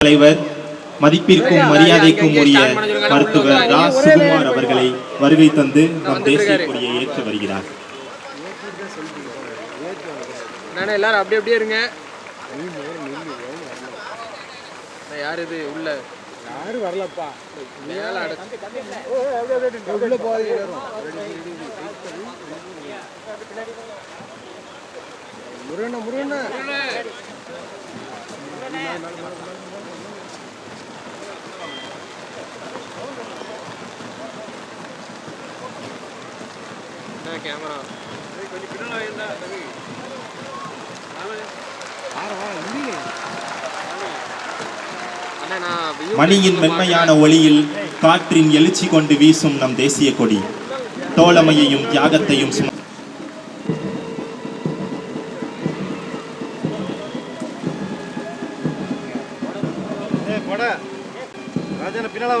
தலைவர் மதிப்பிற்கும் மரியாதைக்கும் உரிய மருத்துவர் ரா சுகுமார் அவர்களை வருகை தந்து நம் தேசிய கொடியை ஏற்று வருகிறார். எல்லாரும் அப்படியே அப்படியே இருங்க. யார் இது? உள்ள. யாரும் வரலப்பா மேல முருகண்ணா முருகண்ணா. கேமரா. அண்ணா நான் view மணியின் மென்மையான ஒளியில் காற்றின் எழுச்சி கொண்டு வீசும் நம் தேசிய கொடி. தோழமையையும் தியாகத்தையும் சும ஏய் போட. ராஜன பின்னால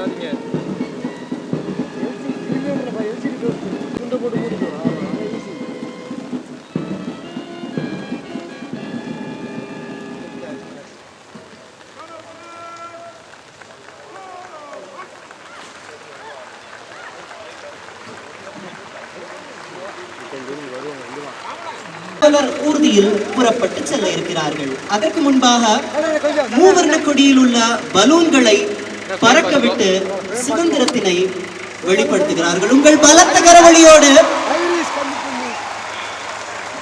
வா போட்டு மூடிக்கோ அவர் ஊர்தியில் புறப்பட்டு செல்ல இருக்கிறார்கள். அதற்கு முன்பாக மூவர்ண கொடியில் உள்ள பலூன்களை பறக்க விட்டு சுதந்திரத்தினை வெளிப்படுத்துகிறார்கள். உங்கள் பலத்த கரவழியோடு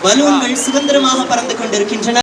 பலூன்கள் சுதந்திரமாக பறந்து கொண்டிருக்கின்றன.